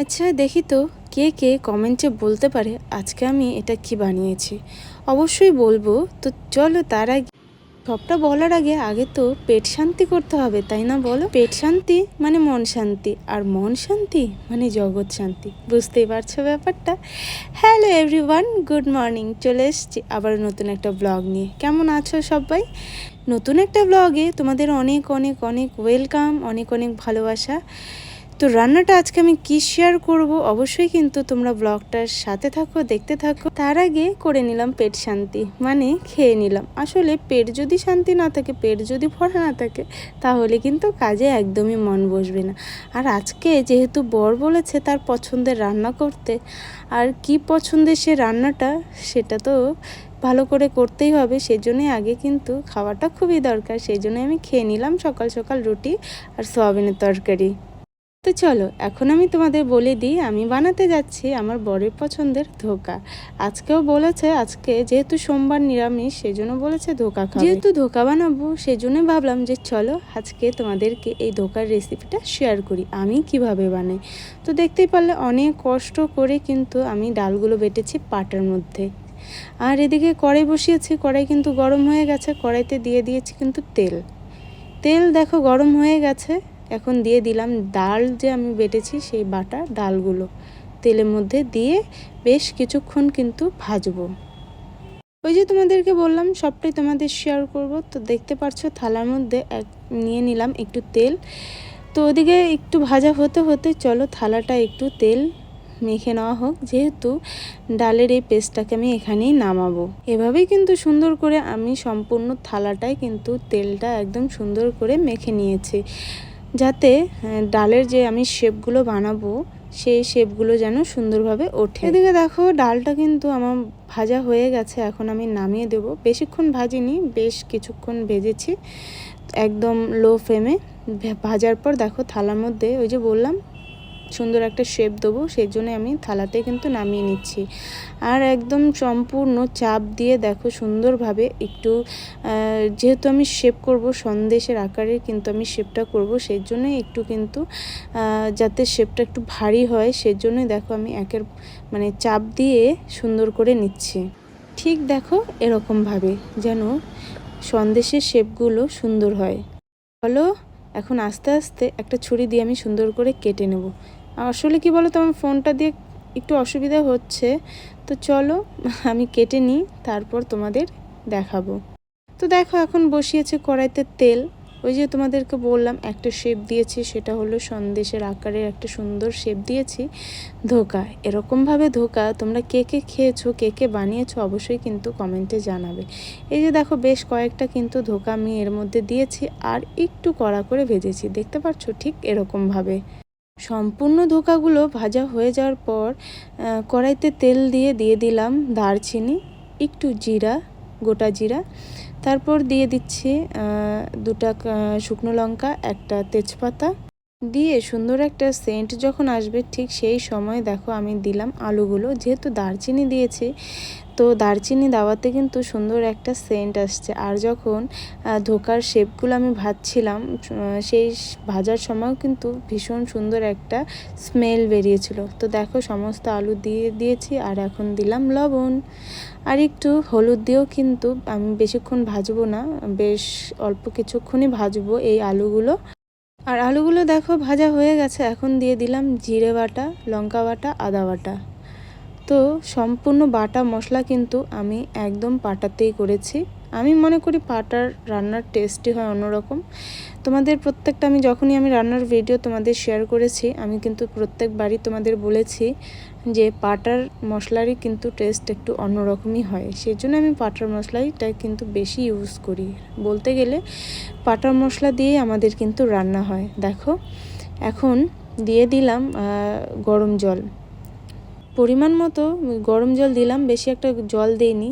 আচ্ছা দেখি তো কে কে কমেন্টে বলতে পারে আজকে আমি এটা কি বানিয়েছি। অবশ্যই বলব। তো চলো তার আগে সবটা বলার আগে আগে তো পেট শান্তি করতে হবে, তাই না বলো? পেট শান্তি মানে মন শান্তি, আর মন শান্তি মানে জগৎ শান্তি। বুঝতেই পারছ ব্যাপারটা? Hello everyone, good morning. চলে এসছি আবার নতুন একটা ব্লগ নিয়ে। কেমন আছো সবাই? নতুন একটা ব্লগে তোমাদের অনেক অনেক অনেক ওয়েলকাম, অনেক অনেক ভালোবাসা। তো রান্নাটা আজকে আমি কি শেয়ার করব? অবশ্যই কিন্তু তোমরা ব্লগটার সাথে থাকো, দেখতে থাকো। তার আগে করে নিলাম পেট শান্তি মানে খেয়ে নিলাম। আসলে পেট যদি শান্তি না থাকে, পেট যদি ভরা না থাকে, তাহলে কিন্তু কাজে একদমই মন বসবে না। আর আজকে যেহেতু বর বলেছে তার পছন্দের রান্না করতে, আর কি পছন্দের সে রান্নাটা, সেটা তো ভালো করে করতেই হবে। সেজন্যই আগে কিন্তু খাওয়াটা খুবই দরকার। সেই জন্য আমি খেয়ে নিলাম সকাল সকাল রুটি আর সোয়াবিনের তরকারি। তো চলো, এখন আমি তোমাদের বলে দিই, আমি বানাতে যাচ্ছি আমার বরের পছন্দের ধোকা। আজকেও বলেছে, আজকে যেহেতু সোমবার নিরামিষ, সেজন্য বলেছে ধোকা খাবে। যেহেতু ধোকা বানাবো, সেজন্য ভাবলাম যে চলো, আজকে তোমাদেরকে এই ধোকার রেসিপিটা শেয়ার করি, আমি কীভাবে বানাই। তো দেখতেই পারলে অনেক কষ্ট করে কিন্তু আমি ডালগুলো বেটেছি পাটার মধ্যে। আর এদিকে কড়াই বসিয়েছি, কড়াই কিন্তু গরম হয়ে গেছে, কড়াইতে দিয়ে দিয়েছি কিন্তু তেল। তেল দেখো গরম হয়ে গেছে। এখন দিয়ে দিলাম ডাল যে আমি বেটেছি সেই বাটা ডালগুলো। তেলের মধ্যে দিয়ে বেশ কিছুক্ষণ কিন্তু ভাজবো। ওই যে তোমাদেরকে বললাম, সবটাই তোমাদের শেয়ার করব। তো দেখতে পাচ্ছ থালার মধ্যে এক, নিয়ে নিলাম একটু তেল। তো ওদিকে একটু ভাজা হতে হতে চলো থালাটা একটু তেল মেখে নেওয়া হোক। যেহেতু ডালের এই পেস্টটাকে আমি এখানেই নামাবো। এভাবেই কিন্তু সুন্দর করে আমি সম্পূর্ণ থালাটায় কিন্তু তেলটা একদম সুন্দর করে মেখে নিয়েছি। যাতে ডালের যে আমি শেপগুলো বানাবো, সেই শেপগুলো যেন সুন্দরভাবে ওঠে। এদিকে দেখো, ডালটা কিন্তু আমার ভাজা হয়ে গেছে, এখন আমি নামিয়ে দেব। বেশিক্ষণ ভাজিনি, বেশ কিছুক্ষণ ভেজেছি, একদম লো ফ্লেমে ভাজার পর দেখো থালার মধ্যে, ওই যে বললাম সুন্দর একটা শেপ দেবো সেই জন্য আমি থালাতে কিন্তু নামিয়ে নিচ্ছি। আর একদম সম্পূর্ণ চাপ দিয়ে দেখো সুন্দরভাবে একটু যেহেতু আমি শেপ করব সন্দেশের আকারে কিন্তু আমি শেপটা করব সেই জন্যই একটু কিন্তু যাতে শেপটা একটু ভারী হয় সেই জন্যই দেখো আমি একের মানে চাপ দিয়ে সুন্দর করে নিচ্ছি। ঠিক দেখো এরকমভাবে যেন সন্দেশের শেপগুলো সুন্দর হয়। হলো এখন আস্তে আস্তে একটা ছুরি দিয়ে আমি সুন্দর করে কেটে নেব। আসলে কি বলো তো আমার ফোনটা দিয়ে একটু অসুবিধা হচ্ছে। তো চলো, আমি কেটে নিই, তারপর তোমাদের দেখাবো। তো দেখো, এখন বসিয়েছে কড়াইতে তেল। ওই যে তোমাদেরকে বললাম, একটা শেপ দিয়েছি, সেটা হলো সন্দেশের আকারের একটা সুন্দর শেপ দিয়েছি। ধোকা, এরকমভাবে ধোকা তোমরা কে কে খেয়েছো, কে কে বানিয়েছো, অবশ্যই কিন্তু কমেন্টে জানাবে। এই যে দেখো, বেশ কয়েকটা কিন্তু ধোকা আমি এর মধ্যে দিয়েছি, আর একটু কড়া করে ভেজেছি, দেখতে পাচ্ছ ঠিক এরকমভাবে। সম্পূর্ণ ধোকাগুলো ভাজা হয়ে যাওয়ার পর কড়াইতে তেল দিয়ে দিয়ে দিলাম দারচিনি, একটু জিরা, গোটা জিরা। তারপর দিয়ে দিচ্ছি দুটা শুকনো লঙ্কা, একটা তেজপাতা। দিয়ে সুন্দর একটা সেন্ট যখন আসবে, ঠিক সেই সময় দেখো আমি দিলাম আলুগুলো। যেহেতু দারচিনি দিয়েছি, তো দারচিনি দেওয়াতে কিন্তু সুন্দর একটা সেন্ট আসছে। আর যখন ধোকার শেপগুলো আমি ভাজছিলাম সেই ভাজার সময়ও কিন্তু ভীষণ সুন্দর একটা স্মেল বেরিয়েছিল। তো দেখো সমস্ত আলু দিয়ে দিয়েছি আর এখন দিলাম লবণ। আর একটু হলুদ দিয়েও কিন্তু আমি বেশিক্ষণ ভাজবো না, বেশ অল্প কিছুক্ষণই ভাজবো এই আলুগুলো। আর আলুগুলো দেখো ভাজা হয়ে গেছে। এখন দিয়ে দিলাম জিরে বাটা, লঙ্কা বাটা, আদা বাটা। তো সম্পূর্ণ বাটা মশলা কিন্তু আমি একদম পাটাতেই করেছি। আমি মনে করি পাটার রান্নার টেস্টই হয় অন্যরকম। তোমাদের প্রত্যেকটা, আমি যখনই আমি রান্নার ভিডিও তোমাদের শেয়ার করেছি, আমি কিন্তু প্রত্যেকবারই তোমাদের বলেছি যে পাটার মশলারই কিন্তু টেস্ট একটু অন্যরকমই হয়। সেই জন্য আমি পাটার মশলাইটা কিন্তু বেশি ইউজ করি। বলতে গেলে পাটার মশলা দিয়ে আমাদের কিন্তু রান্না হয়। দেখো, এখন দিয়ে দিলাম গরম জল। পরিমাণ মতো গরম জল দিলাম, বেশি একটা জল দিইনি।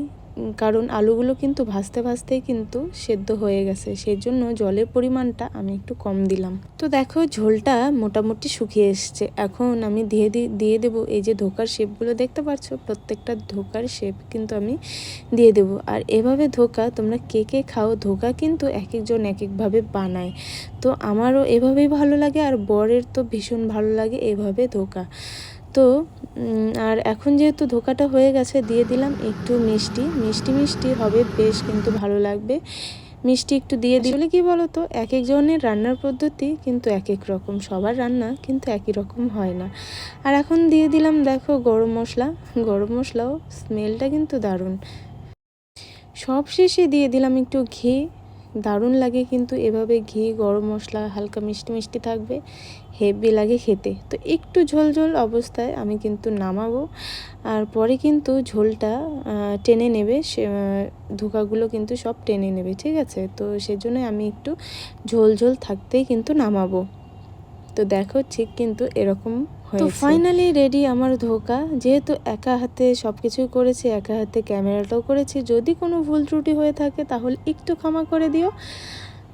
কারণ আলুগুলো কিন্তু ভাজতে ভাজতেই কিন্তু সেদ্ধ হয়ে গেছে সেই জন্য জলের পরিমাণটা আমি একটু কম দিলাম। তো দেখো ঝোলটা মোটামুটি শুকিয়ে এসছে। এখন আমি দিয়ে দিয়ে দেবো। এই যে ধোকার শেপগুলো দেখতে পাচ্ছ, প্রত্যেকটা ধোকার শেপ কিন্তু আমি দিয়ে দেবো। আর এভাবে ধোকা, তোমরা কে কে খাও, ধোকা কিন্তু এক একজন এক একভাবে বানায়। তো আমারও এভাবেই ভালো লাগে আর বরের তো ভীষণ ভালো লাগে এভাবে ধোকা। তো আর এখন যেহেতু ধোকাটা হয়ে গেছে, দিয়ে দিলাম একটু মিষ্টি। মিষ্টি মিষ্টি হবে, বেশ কিন্তু ভালো লাগবে। মিষ্টি একটু দিয়ে দিলে কি বলো তো এক একজনের রান্নার পদ্ধতি কিন্তু এক এক রকম। সবার রান্না কিন্তু একই রকম হয় না। আর এখন দিয়ে দিলাম দেখো গরম মশলা। গরম মশলাও স্মেলটা কিন্তু দারুণ। সব শেষে দিয়ে দিলাম একটু ঘি। দারুণ লাগে কিন্তু এভাবে ঘি, গরম মশলা, হালকা মিষ্টি মিষ্টি থাকবে, হেভি লাগে খেতে। তো একটু ঝোল ঝোল অবস্থায় আমি কিন্তু নামাবো। আর পরে কিন্তু ঝোলটা টেনে নেবে, সে ধোকাগুলো কিন্তু সব টেনে নেবে, ঠিক আছে? তো সেজন্য আমি একটু ঝোল ঝোল থাকতেই কিন্তু নামাবো। তো দেখো ঠিক কিন্তু এরকম তো ফাইনালি রেডি আমার ধোকা। যেহেতু একা হাতে সব কিছুই করেছি একা হাতে ক্যামেরাটাও করেছি যদি কোনো ভুল ত্রুটি হয়ে থাকে তাহলে একটু ক্ষমা করে দিও।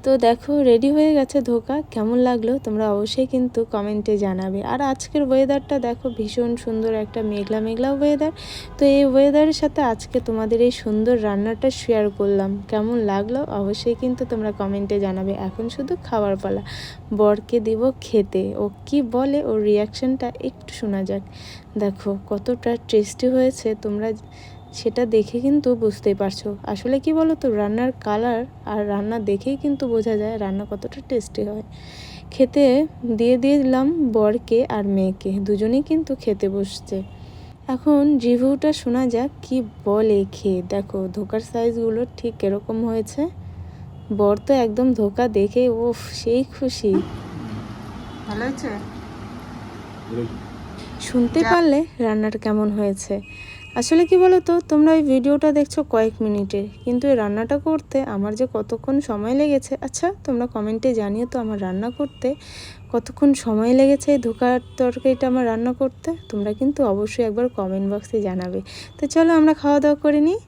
তো দেখো রেডি হয়ে গেছে ধোকা। কেমন লাগল? তোমরা অবশ্যই কিন্তু কমেন্টে জানাবে। আর আজকের ওয়েদারটা দেখো, ভীষণ সুন্দর একটা মেঘলা মেঘলা ওয়েদার তো এই ওয়েদারের সাথে আজকে তোমাদের এই সুন্দর রান্নাটা শেয়ার করলাম। কেমন লাগল? অবশ্যই কিন্তু তোমরা কমেন্টে জানাবে। এখন শুধু খাওয়ার পালা। বরকে দিব খেতে। ও কি বলে? ওর রিয়াকশনটা একটু শোনা যাক। দেখো, কতটা টেস্টি হয়েছে। তোমরা সেটা দেখে কিন্তু বুঝতেই পারছ। আসলে কি বলো তো রান্নার কালার আর রান্না দেখেই কিন্তু বোঝা যায় রান্না কতটা টেস্টি হয়। খেতে দিয়ে দিলাম বরকে আর মেয়েকে দুজনেই কিন্তু খেতে বসছে। এখন রিভিউটা শোনা যাক কি বলে খেয়ে। দেখো ধোকার সাইজগুলো ঠিক এরকম হয়েছে। বর তো একদম ধোকা দেখে ওফ সেই খুশি। ভালো হয়েছে। শুনতে পারলে রান্নাটা কেমন হয়েছে। আসলে কি বলো তো তোমরা ওই ভিডিওটা দেখছ কয়েক মিনিটের কিন্তু এই রান্নাটা করতে আমার যে কতক্ষণ সময় লেগেছে আচ্ছা তোমরা কমেন্টে জানিও তো আমার রান্না করতে কতক্ষণ সময় লেগেছে এই ধোকার তরকারিটা আমার রান্না করতে, তোমরা কিন্তু অবশ্যই একবার কমেন্ট বক্সে জানাবে। তো চলো আমরা খাওয়া দাওয়া করে নিই।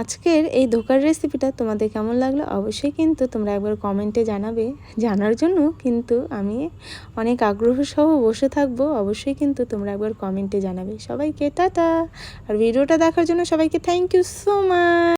আজকের এই ধোকার রেসিপিটা তোমাদের কেমন লাগল অবশ্যই কিন্তু তোমরা একবার কমেন্টে জানাবে। জানার জন্য কিন্তু আমি অনেক আগ্রহ সহ বসে থাকব। অবশ্যই কিন্তু তোমরা একবার কমেন্টে জানাবে। সবাইকে টাটা। আর ভিডিওটা দেখার জন্য সবাইকে থ্যাংক ইউ সো মাচ